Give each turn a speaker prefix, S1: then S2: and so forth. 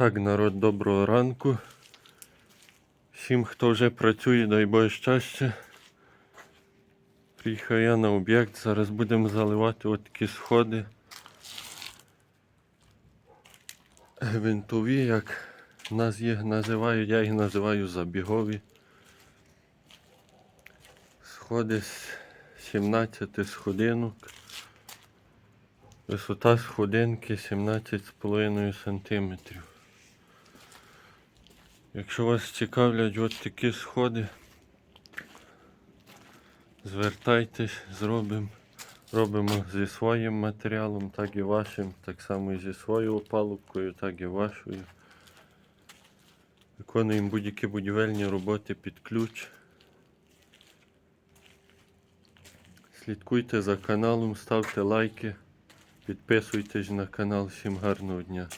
S1: Так, народ, доброго ранку. Всім, хто вже працює, дай Боже щастя. Приїхав я на об'єкт, зараз будемо заливати от такі сходи. Гвинтові, як нас їх називають, я їх називаю забігові. Сходи з 17 сходинок. Висота сходинки 17,5 см. Якщо вас цікавлять от такі сходи, звертайтесь, зробимо. Робимо зі своїм матеріалом, так і вашим, так само і зі своєю опалубкою, так і вашою. Виконуємо будь-які будівельні роботи під ключ. Слідкуйте за каналом, ставте лайки, підписуйтесь на канал. Всім гарного дня.